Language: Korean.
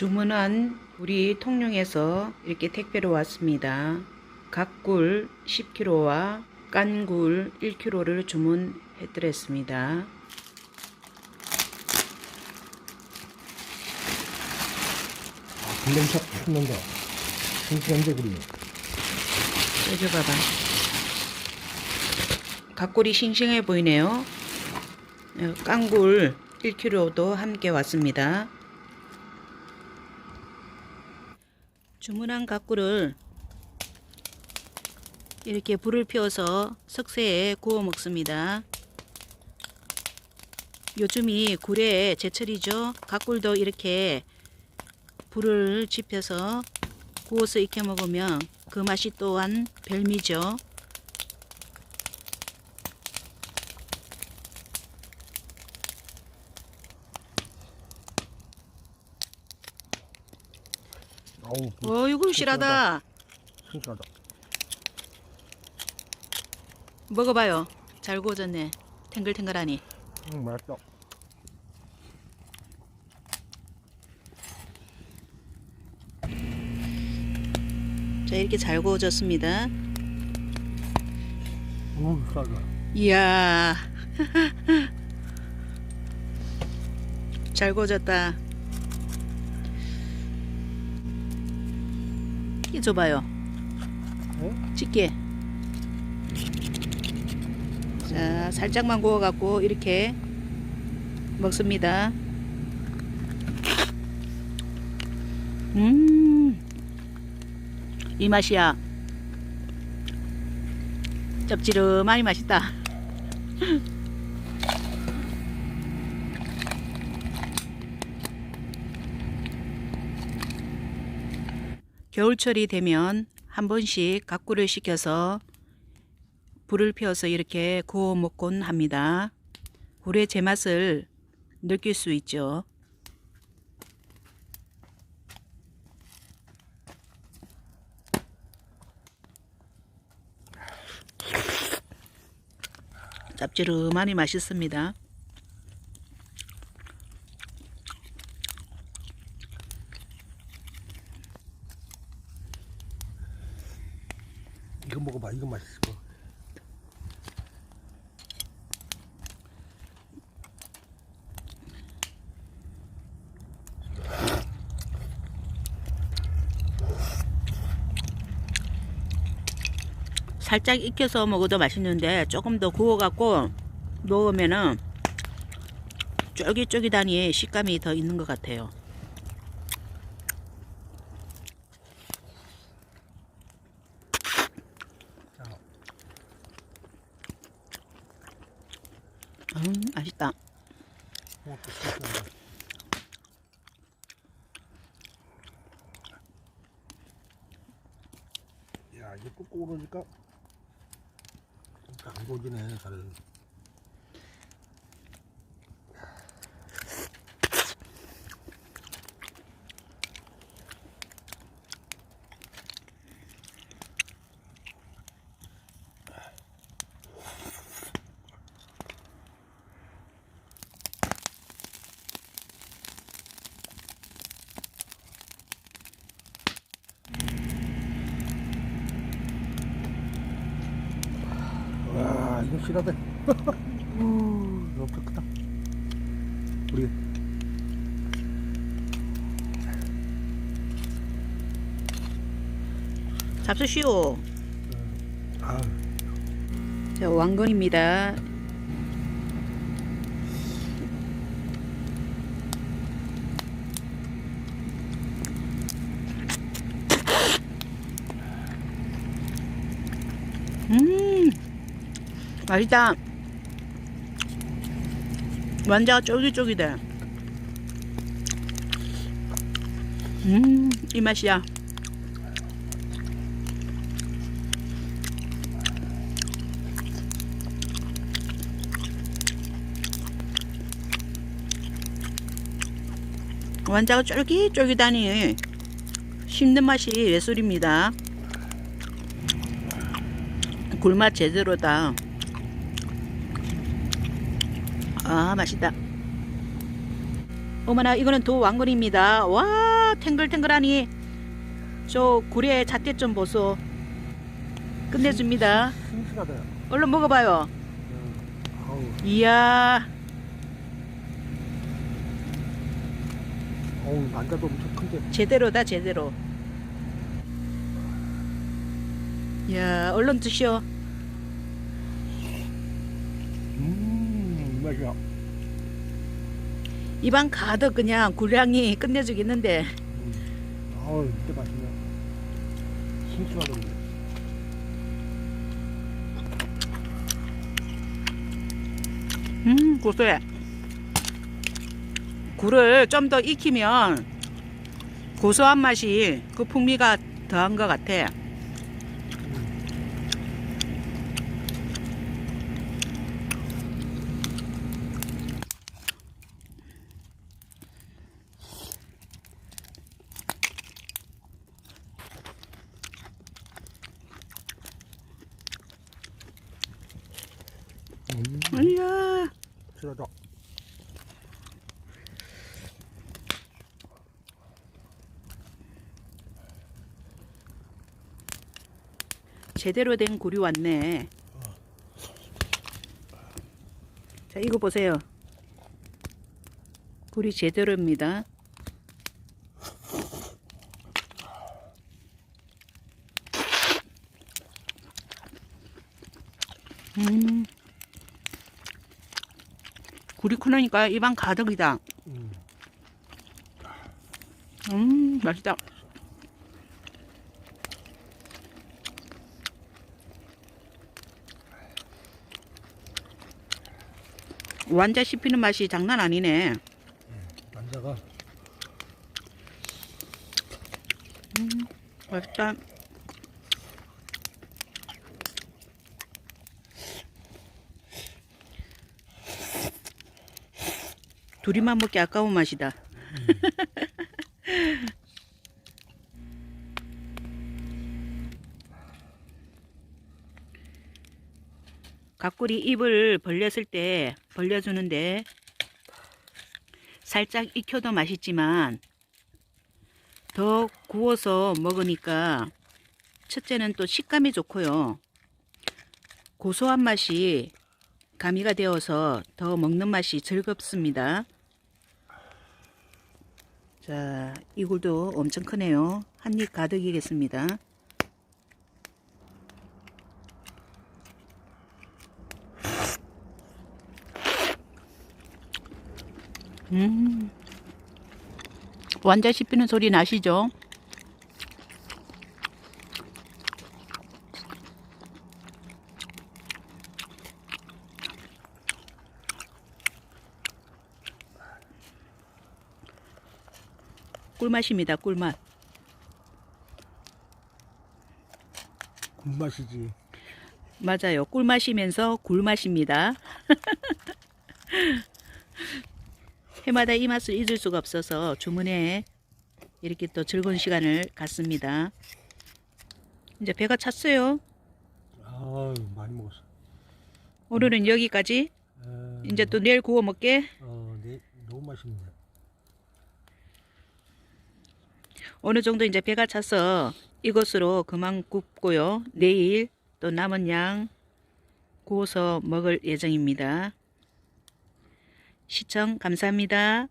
주문한 우리 통영에서 이렇게 택배로 왔습니다. 각굴 10kg와 깐굴 1kg를 주문해드렸습니다. 아, 난다. 싱싱한데, 그리. 쪄줘봐봐. 각굴이 싱싱해 보이네요. 어, 깐굴 1kg도 함께 왔습니다. 주문한 각굴을 이렇게 불을 피워서 석쇠에 구워 먹습니다. 요즘이 굴의 제철이죠. 각굴도 이렇게 불을 지펴서 구워서 익혀 먹으면 그 맛이 또한 별미죠. 아우, 어이구 실하다. 싱싱하다. 먹어봐요. 잘 구워졌네. 탱글탱글하니. 응, 맛있다. 자 이렇게 잘 구워졌습니다. 음, 싸다. 이야. 잘 구워졌다. 이 줘봐요. 어? 집게. 자, 살짝만 구워갖고 이렇게 먹습니다. 음, 이 맛이야. 짭지름하니 맛있다. 겨울철이 되면 한 번씩 가꾸를 시켜서 불을 피워서 이렇게 구워 먹곤 합니다. 굴의 제맛을 느낄 수 있죠. 짭지름하니 맛있습니다. 이거 먹어봐, 이거 맛있을 거. 살짝 익혀서 먹어도 맛있는데 조금 더 구워갖고 먹으면은 쫄깃쫄깃하니 식감이 더 있는 것 같아요. 자, 음, 맛있다. 어, 또 싱싱하다. 야, 이게 꾹꾹 오르니까 안 고지네, 잘. 와, 이거 실하다. 우, 엄청 크다. 우리 잡수시오. 아, 자, 왕건입니다. 음, 맛있다. 완자가 쫄깃쫄깃해. 음, 이 맛이야. 완자가 쫄깃쫄깃하니 씹는 맛이 예술입니다. 굴맛 제대로다. 아 맛있다. 어머나 이거는 도 왕건입니다. 와 탱글탱글하니 저 굴의 잣대 좀 보소. 끝내줍니다. 싱싱하다. 얼른 먹어봐요. 음. 이야 어우, 만자도 엄청 큰데. 제대로다 제대로. 이야 얼른 드시오. 음, 이 맛이야. 입안 가득 그냥 굴향이 끝내주겠는데. 음. 아우, 진짜 맛있네. 싱싱하던데. 음 고소해. 굴을 좀 더 익히면 고소한 맛이 그 풍미가 더한 것 같아. 음, 이야 실하다. 제대로 된 굴이 왔네. 자 이거 보세요. 굴이 제대로입니다. 음. 굴이 크니까 입안 가득이다. 음. 음, 맛있다. 완자 씹히는 맛이 장난 아니네. 만자가 맛있다. 둘이만 먹기 아까운 맛이다. 각꿀이 입을 벌렸을 때 벌려주는데 살짝 익혀도 맛있지만 더 구워서 먹으니까 첫째는 또 식감이 좋고요. 고소한 맛이 가미가 되어서 더 먹는 맛이 즐겁습니다. 자, 이 굴도 엄청 크네요. 한 입 가득이겠습니다. 음. 완자 씹히는 소리 나시죠? 꿀맛입니다. 꿀맛. 굴맛이지. 맞아요. 꿀맛이면서 굴맛입니다. 해마다 이 맛을 잊을 수가 없어서 주문에 이렇게 또 즐거운 시간을 갖습니다. 이제 배가 찼어요. 아유, 많이 먹었어. 오늘은 여기까지. 에, 이제 또 내일 구워 먹게. 어, 네, 너무 맛있네. 어느 정도 이제 배가 차서 이것으로 그만 굽고요. 내일 또 남은 양 구워서 먹을 예정입니다. 시청 감사합니다.